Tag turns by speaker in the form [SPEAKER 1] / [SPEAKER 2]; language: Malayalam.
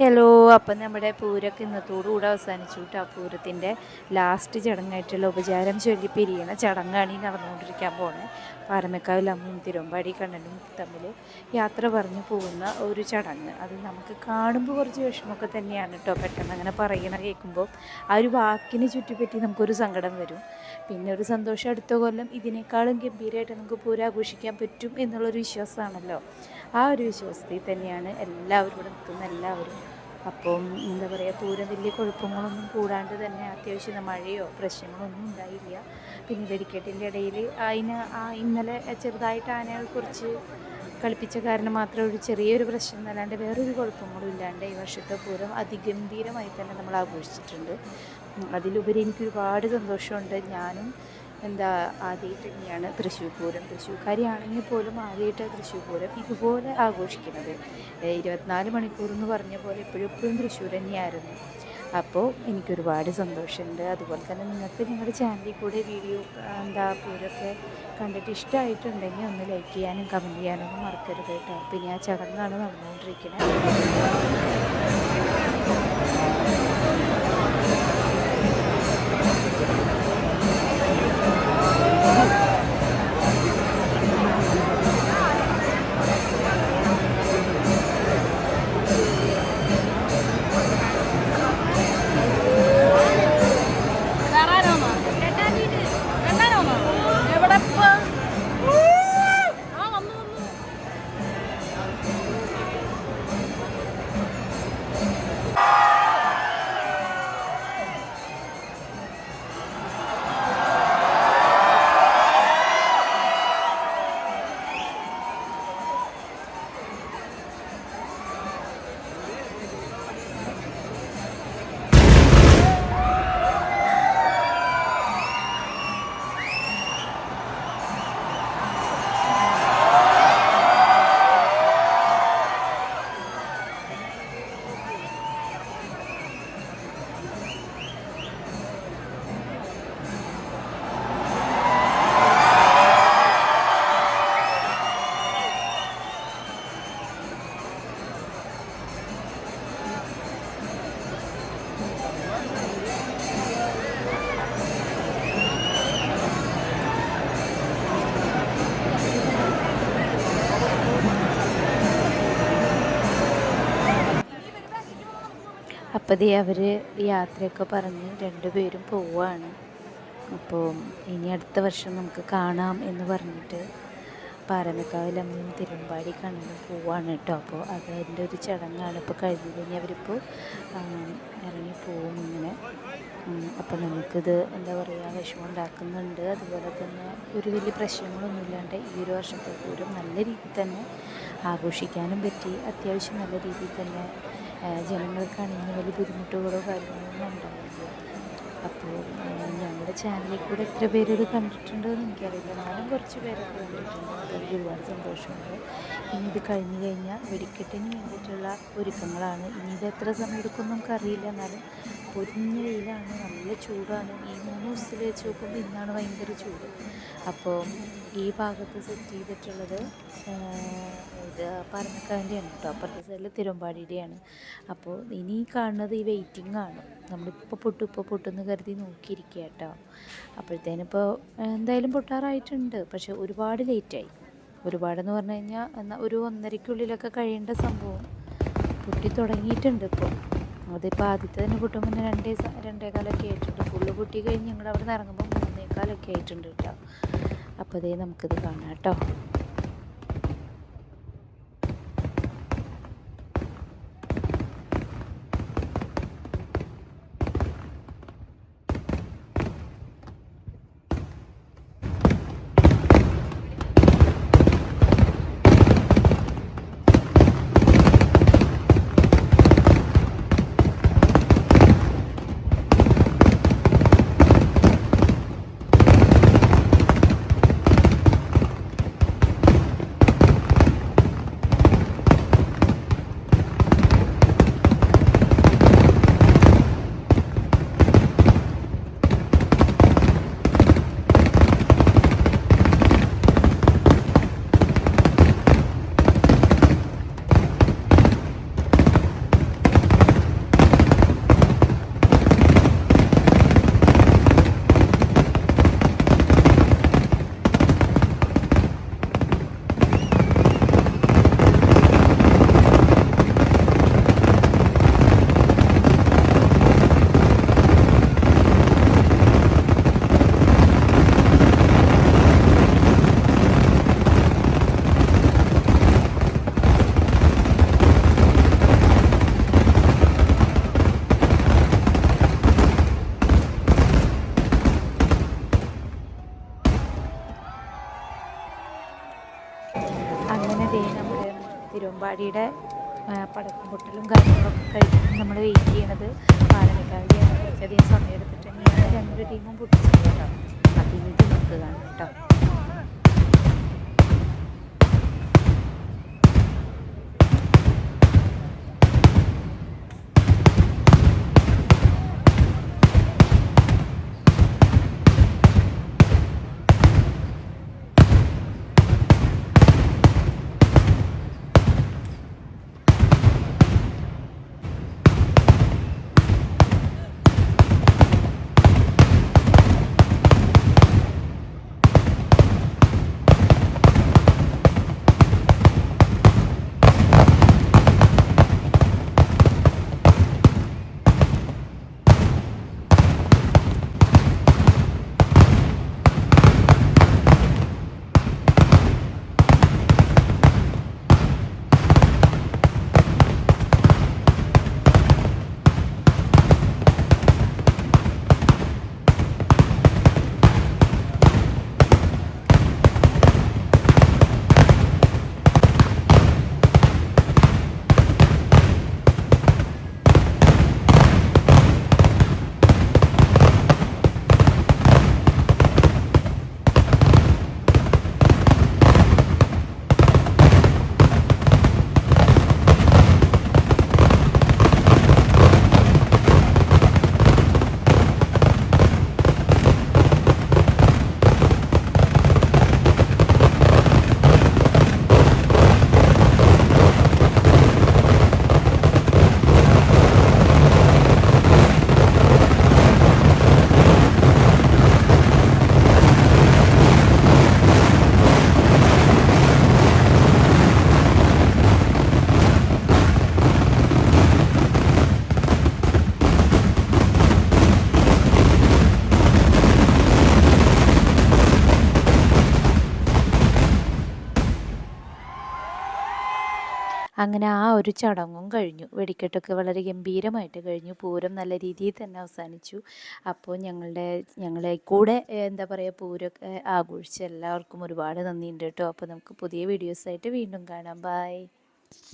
[SPEAKER 1] ഹലോ അപ്പം നമ്മുടെ പൂരൊക്കെ ഇന്നത്തോടുകൂടെ അവസാനിച്ചു കേട്ടോ പൂരത്തിന്റെ ലാസ്റ്റ് ചടങ്ങായിട്ടുള്ള ഉപചാരം ചൊല്ലി പിരിയണ ചടങ്ങാണ് ഈ നടന്നുകൊണ്ടിരിക്കാൻ പോണേ. പാറമേക്കാവിൽ അമ്മയും തിരുവമ്പാടി കണ്ണനും തമ്മിൽ യാത്ര പറഞ്ഞു പോകുന്ന ഒരു ചടങ്ങ്. അത് നമുക്ക് കാണുമ്പോൾ കുറച്ച് വിഷമമൊക്കെ തന്നെയാണ് കേട്ടോ പെട്ടെന്ന് അങ്ങനെ പറയണ കേൾക്കുമ്പോൾ ആ ഒരു വാക്കിനെ ചുറ്റിപ്പറ്റി നമുക്കൊരു സങ്കടം വരും. പിന്നെ ഒരു സന്തോഷം അടുത്ത കൊല്ലം ഇതിനേക്കാളും ഗംഭീരമായിട്ട് നമുക്ക് പൂരാഘോഷിക്കാൻ പറ്റും എന്നുള്ളൊരു വിശ്വാസമാണല്ലോ. ആ ഒരു വിശ്വാസത്തിൽ തന്നെയാണ് എല്ലാവരും ഇവിടെ എല്ലാവരും. അപ്പം എന്താ പറയുക ദൂരം വലിയ കുഴപ്പങ്ങളൊന്നും കൂടാണ്ട് തന്നെ അത്യാവശ്യം മഴയോ പ്രശ്നങ്ങളൊന്നും ഉണ്ടായില്ല. പിന്നെ വെടിക്കെട്ടിന്റെ ഇടയിൽ അതിന് ആ ഇന്നലെ ചെറുതായിട്ട് ആനകൾ കുറിച്ച് കളിപ്പിച്ച കാരണം മാത്രം ഒരു ചെറിയൊരു പ്രശ്നം എന്നല്ലാണ്ട് വേറൊരു കുഴപ്പങ്ങളും ഇല്ലാണ്ട് ഈ വർഷത്തെ പൂരം അതിഗംഭീരമായി തന്നെ നമ്മൾ ആഘോഷിച്ചിട്ടുണ്ട്. അതിലുപരി എനിക്ക് ഒരുപാട് സന്തോഷമുണ്ട്. ഞാനും എന്താ ആദ്യമായിട്ട് തന്നെയാണ് തൃശ്ശൂർ പൂരം. തൃശ്ശൂർക്കാരിയാണെങ്കിൽ പോലും ആദ്യമായിട്ട് തൃശ്ശൂർ പൂരം ഇതുപോലെ ആഘോഷിക്കുന്നത്. ഇരുപത്തിനാല് മണിക്കൂർ എന്ന് പറഞ്ഞ പോലെ എപ്പോഴും എപ്പോഴും തൃശ്ശൂർ തന്നെയായിരുന്നു. അപ്പോൾ എനിക്കൊരുപാട് സന്തോഷമുണ്ട്. അതുപോലെ തന്നെ നിങ്ങൾക്ക് നിങ്ങളുടെ ചാനലിൽ കൂടെ വീഡിയോ എന്താ പൂരമൊക്കെ കണ്ടിട്ട് ഇഷ്ടമായിട്ടുണ്ടെങ്കിൽ ഒന്ന് ലൈക്ക് ചെയ്യാനും കമന്റ് ചെയ്യാനും ഒന്നും മറക്കരുത് കേട്ടോ. പിന്നെ ആ ചടങ്ങാണ് നടന്നുകൊണ്ടിരിക്കുന്നത്. അപ്പോൾ അവർ യാത്രയൊക്കെ പറഞ്ഞ് രണ്ടുപേരും പോവുകയാണ് അപ്പോൾ ഇനി അടുത്ത വർഷം നമുക്ക് കാണാം എന്ന് പറഞ്ഞിട്ട് പാറമേക്കാവിലമ്മയും തിരുവമ്പാടി കണ്ണനും പോവാണ് കേട്ടോ. അപ്പോൾ അതിന്റെ ഒരു ചടങ്ങാണ്. ഇപ്പോൾ കഴിഞ്ഞ് കഴിഞ്ഞ് അവരിപ്പോൾ ഇറങ്ങി പോവും ഇങ്ങനെ. അപ്പോൾ നമുക്കിത് എന്താ പറയുക വിഷമം ഉണ്ടാക്കുന്നുണ്ട് അതുപോലെ തന്നെ ഒരു വലിയ പ്രശ്നങ്ങളൊന്നും ഇല്ലാണ്ട് ഈ ഒരു വർഷത്തെ പൂരം നല്ല രീതിയിൽ തന്നെ ആഘോഷിക്കാനും പറ്റി. അത്യാവശ്യം നല്ല രീതിയിൽ തന്നെ ജനങ്ങൾക്കാണെങ്കിൽ വലിയ ബുദ്ധിമുട്ടുകളോ കാര്യങ്ങളൊന്നും ഉണ്ടാവില്ല. അപ്പോൾ ഞങ്ങളുടെ ചാനലിൽ കൂടെ എത്ര പേര് ഇത് കണ്ടിട്ടുണ്ടോ എന്ന് എനിക്കറിയില്ല. ഞാനും കുറച്ച് പേരൊക്കെ കണ്ടിട്ടുണ്ട്. അതിൽ ഒരുപാട് സന്തോഷമുണ്ട്. ഇനി ഇത് കഴിഞ്ഞ് കഴിഞ്ഞാൽ വെടിക്കെട്ടിന് വേണ്ടിയിട്ടുള്ള ഒരുക്കങ്ങളാണ്. ഇനി ഇത് എത്ര സമയം എടുക്കും നമുക്കറിയില്ല. എന്നാലും പൊരിഞ്ഞ വെയിലാണ് നല്ല ചൂടാണ്. ഈ മൂന്ന് ദിവസത്തിൽ വെച്ച് നോക്കുമ്പോൾ ഇന്നാണ് ഭയങ്കര ചൂട്. അപ്പോൾ ഈ ഭാഗത്ത് സെറ്റ് ചെയ്തിട്ടുള്ളത് ഇത് പറഞ്ഞക്കാന്റെയാണ് കേട്ടോ. അപ്പുറത്തെ സൈഡിൽ തിരുമ്പാടിയുടെയാണ്. അപ്പോൾ ഇനി കാണുന്നത് ഈ വെയിറ്റിംഗ് ആണ്. നമ്മളിപ്പോൾ പൊട്ടും ഇപ്പോൾ പൊട്ടെന്ന് കരുതി നോക്കിയിരിക്കുക കേട്ടോ. അപ്പോഴത്തേനിപ്പോൾ എന്തായാലും പൊട്ടാറായിട്ടുണ്ട്. പക്ഷെ ഒരുപാട് ലേറ്റായി ഒരുപാടെന്ന് പറഞ്ഞു കഴിഞ്ഞാൽ എന്നാൽ ഒരു ഒന്നരയ്ക്കുള്ളിലൊക്കെ കഴിയേണ്ട സംഭവം പൊട്ടി തുടങ്ങിയിട്ടുണ്ട് ഇപ്പോൾ അതിപ്പോൾ ആദ്യത്തെ തന്നെ പൊട്ടുമ്പോൾ തന്നെ രണ്ടേ രണ്ടേ രണ്ടേകാലൊക്കെ ആയിട്ടുണ്ട്. ഫുള്ള് കുട്ടി കഴിഞ്ഞ് ഞങ്ങളവിടെ നിന്ന് ഇറങ്ങുമ്പോൾ മൂന്നേകാലൊക്കെ ആയിട്ടുണ്ട് കേട്ടോ അപ്പോൾ ദേ നമുക്കിത് കാണാം കേട്ടോ ആ, പടക്കം പൊട്ടലും കാര്യങ്ങളൊക്കെ കഴിഞ്ഞ് നമ്മൾ വെയിറ്റ് ചെയ്യണത് പാലക്കാടിയാണ് കുറച്ചധികം സമയം എടുത്തിട്ട് തന്നെയാണ്. രണ്ട് ടീമും പൊട്ടിച്ചിട്ടുണ്ടാവും അപ്പോൾ ഇത് നമുക്ക് കാണാം കേട്ടോ അങ്ങനെ ആ ഒരു ചടങ്ങും കഴിഞ്ഞു. വെടിക്കെട്ടൊക്കെ വളരെ ഗംഭീരമായിട്ട് കഴിഞ്ഞു. പൂരം നല്ല രീതിയിൽ തന്നെ അവസാനിച്ചു. അപ്പോൾ ഞങ്ങളുടെ ഞങ്ങളെ കൂടെ എന്താ പറയുക പൂരമൊക്കെ ആഘോഷിച്ച എല്ലാവർക്കും ഒരുപാട് നന്ദിയുണ്ട് കേട്ടോ. അപ്പോൾ നമുക്ക് പുതിയ വീഡിയോസായിട്ട് വീണ്ടും കാണാം. ബായ്